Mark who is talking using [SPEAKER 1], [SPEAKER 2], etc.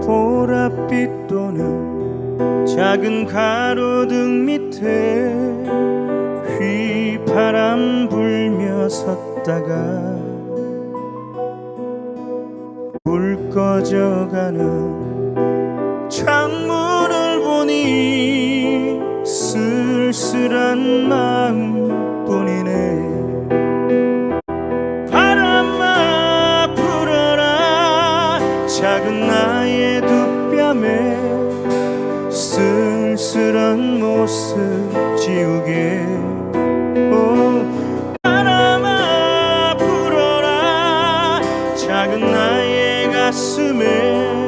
[SPEAKER 1] 보랏빛 도는 작은 가로등 밑에 휘바람 불며 섰다가 불 꺼져가는 창문을 보니 쓸쓸한 마음 작은 나의 두 뺨에 쓸쓸한 모습 지우게. 오 바람아 불어라. 작은 나의 가슴에